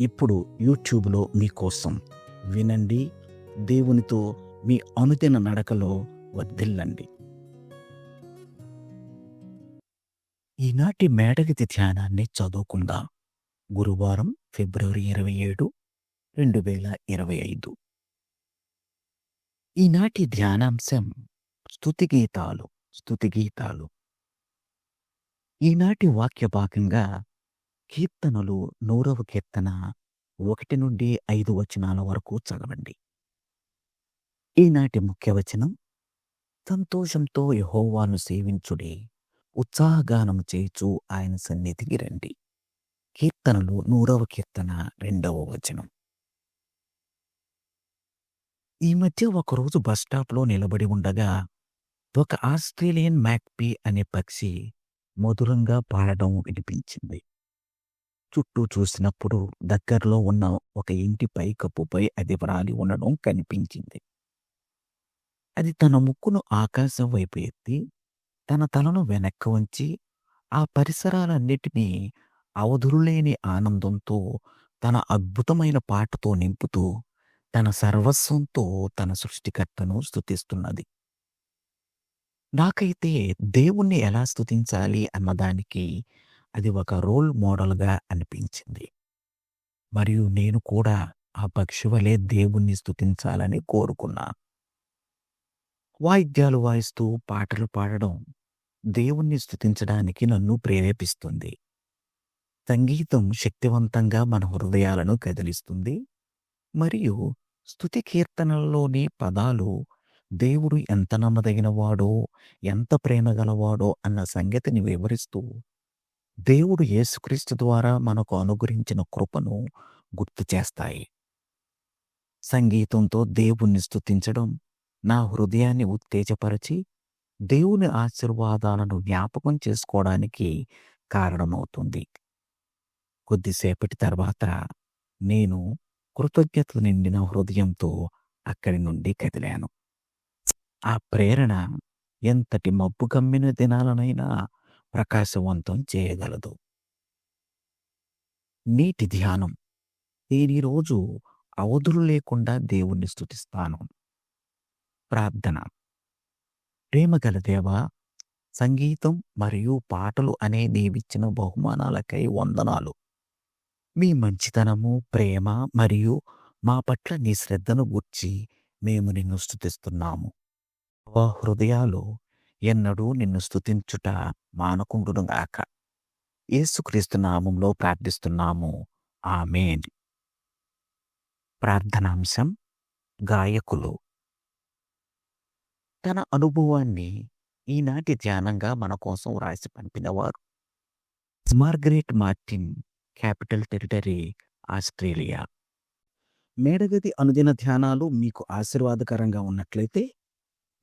ఇప్పుడు యూట్యూబ్లో మీకోసం వినండి దేవునితో మీ అనుదిన నడకలో వర్ధిల్లండి. ఈనాటి మేడగతి ధ్యానాన్ని చదువుకుందాం. గురువారం ఫిబ్రవరి ఇరవై ఏడు రెండు వేల ఇరవై ఐదు. ఈనాటి ధ్యానాంశం స్తుతి గీతాలు గీతాలు. ఈనాటి వాక్య భాగంగా కీర్తనలు నూరవ కీర్తన ఒకటి నుండి ఐదు వచనాల వరకు చదవండి. ఈనాటి ముఖ్య వచనం సంతోషంతో యహోవాను సేవించుడి ఉత్సాహగానం చేచు ఆయన సన్నిధికి రండి. కీర్తనలు నూరవ కీర్తన రెండవ వచనం. ఈ మధ్య ఒకరోజు బస్ స్టాప్లో నిలబడి ఉండగా ఒక ఆస్ట్రేలియన్ మ్యాక్పీ అనే పక్షి మధురంగా పాడడం వినిపించింది. చుట్టూ చూసినప్పుడు దగ్గరలో ఉన్న ఒక ఇంటి పైకప్పుపై అది వ్రాలి ఉండడం కనిపించింది. అది తన ముక్కును ఆకాశం వైపు ఎత్తి తన తలను వెనక్కి వంచి ఆ పరిసరాలన్నిటినీ అవధురులేని ఆనందంతో తన అద్భుతమైన పాటతో నింపుతూ తన సర్వస్వంతో తన సృష్టికర్తను స్థుతిస్తున్నది నాకైతే దేవుణ్ణి ఎలా స్తుతించాలి అన్నదానికి అది ఒక రోల్ మోడల్గా అనిపించింది. మరియు నేను కూడా ఆ పక్షి వలె దేవుణ్ణి స్థుతించాలని కోరుకున్నా. వాయిద్యాలు వాయిస్తూ పాటలు పాడడం దేవుణ్ణి స్థుతించడానికి నన్ను ప్రేరేపిస్తుంది. సంగీతం శక్తివంతంగా మన హృదయాలను కదిలిస్తుంది. మరియు స్థుతి కీర్తనల్లోని పదాలు దేవుడు ఎంత నమ్మదగినవాడో ఎంత ప్రేమగలవాడో అన్న సంగతిని వివరిస్తూ దేవుడు యేసుక్రీస్తు ద్వారా మనకు అనుగ్రహించిన కృపను గుర్తు చేస్తాయి. సంగీతంతో దేవుణ్ణి స్థుతించడం నా హృదయాన్ని ఉత్తేజపరిచి దేవుని ఆశీర్వాదాలను జ్ఞాపకం చేసుకోవడానికి కారణమవుతుంది. కొద్దిసేపటి తర్వాత నేను కృతజ్ఞతలు నిండిన హృదయంతో అక్కడి నుండి కదిలాను. ఆ ప్రేరణ ఎంతటి మబ్బు కమ్మిన దినాలనైనా ప్రకాశవంతం చేయగలదు. నీటి ధ్యానం. నేను ఈరోజు అవధులు లేకుండా దేవుణ్ణి స్తుతిస్తాను. ప్రార్థన. ప్రేమగల దేవ సంగీతం మరియు పాటలు అనే నీవిచ్చిన బహుమానాలకై వందనాలు. మీ మంచితనము ప్రేమ మరియు మా పట్ల నీ శ్రద్ధను గుర్చి మేము నిన్ను స్తుతిస్తున్నాము. హృదయాలు ఎన్నడూ నిన్ను స్తుతించుట మానకుండునుగాక. యేసుక్రీస్తు నామంలో ప్రార్థిస్తున్నాము. ఆమెన్. ప్రార్థనాంశం గాయకులు. తన అనుభవాన్ని ఈనాటి ధ్యానంగా మన కోసం వ్రాసి పంపినవారు. Margaret Martin Capital Territory Australia. మేడగది అనుదిన ధ్యానాలు మీకు ఆశీర్వాదకరంగా ఉన్నట్లయితే